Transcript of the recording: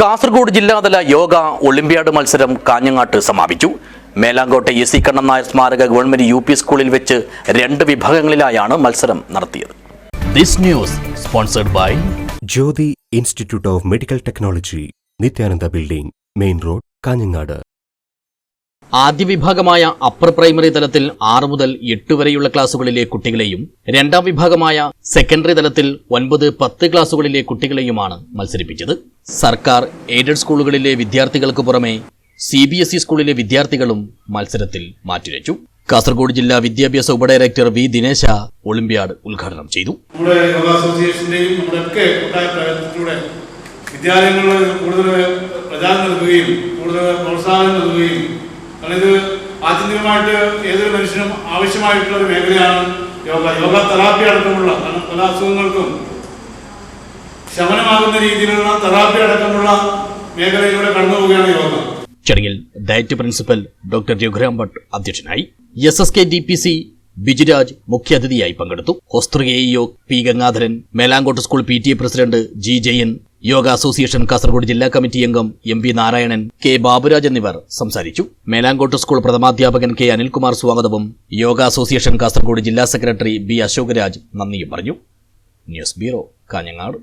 കാസർഗോഡ് ജില്ലാതല യോഗ ഒളിമ്പ്യാഡ് മത്സരം കാഞ്ഞങ്ങാട്ട് സമാപിച്ചു. മേലാങ്കോട്ടെ എ സി കണ്ണൻ നായർ സ്മാരക ഗവൺമെന്റ് യു പി സ്കൂളിൽ വെച്ച് രണ്ട് വിഭാഗങ്ങളിലായാണ് മത്സരം നടത്തിയത്. This news sponsored by Jyothi institute of medical technology Nithyananda building main road Kanhangad. ആദ്യ വിഭാഗമായ അപ്പർ പ്രൈമറി തലത്തിൽ ആറ് മുതൽ എട്ട് വരെയുള്ള ക്ലാസുകളിലെ കുട്ടികളെയും രണ്ടാം വിഭാഗമായ സെക്കൻഡറി തലത്തിൽ ഒൻപത് പത്ത് ക്ലാസുകളിലെ കുട്ടികളെയുമാണ് മത്സരിപ്പിച്ചത്. സർക്കാർ എയ്ഡഡ് സ്കൂളുകളിലെ വിദ്യാർത്ഥികൾക്ക് പുറമെ സി ബി എസ് ഇ സ്കൂളിലെ വിദ്യാർത്ഥികളും മത്സരത്തിൽ മാറ്റുരച്ചു കാസർഗോഡ് ജില്ലാ വിദ്യാഭ്യാസ ഉപഡയറക്ടർ വി ദിനേശ ഒളിമ്പ്യാഡ് ഉദ്ഘാടനം ചെയ്തു. നമ്മുടെ അസോസിയേഷന്റെയും നമ്മുടെ ഒക്കെ വിദ്യാലയങ്ങളിൽ കൂടുതൽ പ്രചാരം നൽകുകയും കൂടുതൽ പ്രോത്സാഹനം നൽകുകയും കാരണം ഇത് ആത്യന്തികമായിട്ട് ഏതൊരു മനുഷ്യനും ആവശ്യമായിട്ടുള്ള ഒരു മേഖലയാണ് യോഗ. യോഗ തെറാപ്പി അടക്കമുള്ള കാരണം പല അസുഖങ്ങൾക്കും ശമനമാകുന്ന രീതിയിലുള്ള തെറാപ്പി അടക്കമുള്ള മേഖലയിലൂടെ കടന്നു പോവുകയാണ് യോഗ. ചടങ്ങിൽ DIET principal doctor Raghuram Bhat അധ്യക്ഷനായി S S K D P C Bijuraj മുഖ്യാതിഥിയായി പങ്കെടുത്തു. ഹോസ്ത്രി yoga P Gangadharan Melankot school P T A president G Jayan yoga association Kasaragod ജില്ലാ കമ്മിറ്റി അംഗം M P Narayanan K Baburaj എന്നിവർ സംസാരിച്ചു. Melankot school പ്രഥമാധ്യാപകൻ K Anilkumar സ്വാഗതവും yoga association Kasaragod ജില്ലാ സെക്രട്ടറി ബി അശോകരാജ് നന്ദിയും പറഞ്ഞു. News bureau Kanhangad.